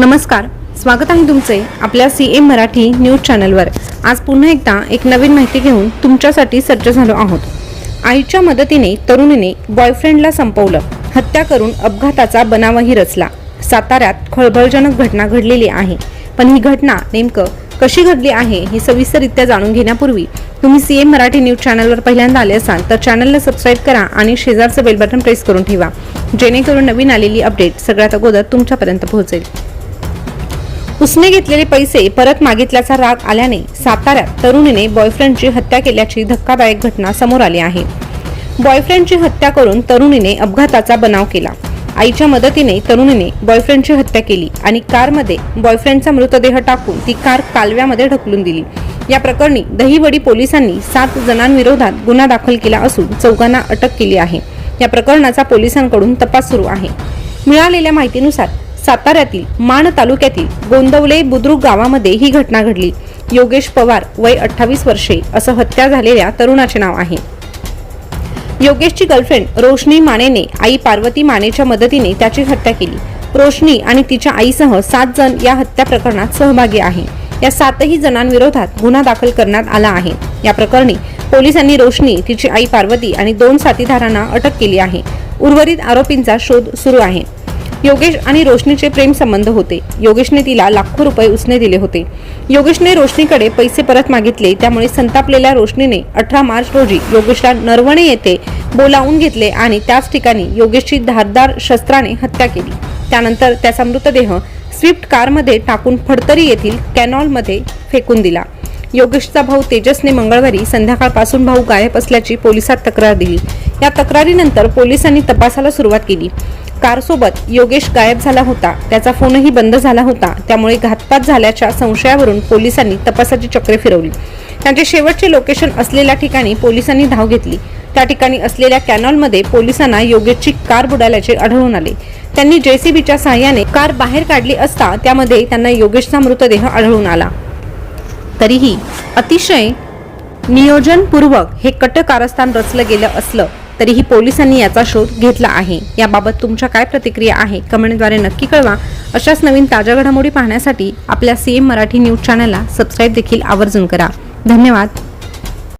नमस्कार स्वागत आहे तुमचे आपल्या सी एम मराठी न्यूज चॅनलवर. आज पुन्हा एकदा एक नवीन माहिती घेऊन तुमच्यासाठी सज्ज झालो आहोत. आईच्या मदतीने तरुणीने बॉयफ्रेंडला संपवलं. हत्या करून अपघाताचा बनावही रचला. साताऱ्यात खळबळजनक घटना घडलेली आहे. पण ही घटना नेमकं कशी घडली आहे हे सविस्तररित्या जाणून घेण्यापूर्वी तुम्ही सी एम मराठी न्यूज चॅनलवर पहिल्यांदा आले असाल तर चॅनलला सबस्क्राईब करा आणि शेजारचं बेल बटन प्रेस करून ठेवा. जेणेकरून नवीन आलेली अपडेट सगळ्यात अगोदर तुमच्यापर्यंत पोहोचेल. उसने घेतलेले पैसे परत मागितल्याचा राग आल्याने साताऱ्यात तरुणीने बॉयफ्रेंडची हत्या केल्याची धक्कादायक घटना समोर आली आहे. बॉयफ्रेंडची हत्या करून तरुणीने अपघाताचा बनाव केला. आईच्या मदतीने तरुणीने बॉयफ्रेंडची हत्या केली आणि कारमध्ये बॉयफ्रेंडचा मृतदेह टाकून ती कार कालव्यामध्ये ढकलून दिली. या प्रकरणी दहीवडी पोलिसांनी सात जणांविरोधात गुन्हा दाखल केला असून चौघांना अटक केली आहे. या प्रकरणाचा पोलिसांकडून तपास सुरू आहे. मिळालेल्या माहितीनुसार साताऱ्यातील माण तालुक्यातील गोंदवले बुद्रुक गावामध्ये ही घटना घडली. योगेश पवार वय अठ्ठावीस वर्षे असं हत्या झालेल्या तरुणाचे नाव आहे. योगेशची गर्लफ्रेंड रोशनी मानेने आई पार्वती मानेच्या मदतीने त्याची हत्या केली. रोशनी आणि तिच्या आईसह सात जण या हत्या प्रकरणात सहभागी आहे. या सातही जणांविरोधात गुन्हा दाखल करण्यात आला आहे. या प्रकरणी पोलिसांनी रोशनी तिची आई पार्वती आणि दोन साथीदारांना अटक केली आहे. उर्वरित आरोपींचा शोध सुरू आहे. योगेश आणि रोशनीचे प्रेम संबंध होते. योगेशने तिला लाखो रुपये उसने दिले होते. योगेशने रोशनीकडे पैसे परत मागितले त्यामुळे संतापलेल्या रोशनीने अठरा मार्च रोजी योगेशला नरवणे येथे बोलावून घेतले आणि त्याच ठिकाणी योगेशची धारदार शस्त्राने हत्या केली. त्यानंतर त्याचा मृतदेह स्विफ्ट कारमध्ये टाकून फडतरी येथील कॅनॉलमध्ये फेकून दिला. योगेशचा भाऊ तेजसने मंगळवारी संध्याकाळपासून भाऊ गायब असल्याची पोलिसात तक्रार दिली. या तक्रारीनंतर पोलिसांनी तपासाला सुरुवात केली. कारसोबत योगेश गायब झाला होता. त्याचा फोनही बंद झाला होता. त्यामुळे घातपात झाल्याच्या संशयावरून पोलिसांनी तपासाची चक्रे फिरवली. त्यांचे शेवटचे लोकेशन असलेल्या ठिकाणी पोलिसांनी धाव घेतली. त्या ठिकाणी असलेल्या कॅनॉलमध्ये पोलिसांना योगेशची कार बुडाल्याचे आढळून आले. त्यांनी जेसीबीच्या सहाय्याने कार बाहेर काढली असता त्यामध्ये त्यांना योगेशचा मृतदेह आढळून आला. तरीही अतिशय नियोजनपूर्वक हे कट कारस्थान रचलं गेलं असलं तरीही पोलिसांनी याचा शोध घेतला आहे. याबाबत तुमच्या काय प्रतिक्रिया आहे? कमेंटद्वारे नक्की कळवा. अशाच नवीन ताज्या घडामोडी पाहण्यासाठी आपल्या सी एम मराठी न्यूज चॅनलला सबस्क्राईब देखील आवर्जून करा. धन्यवाद.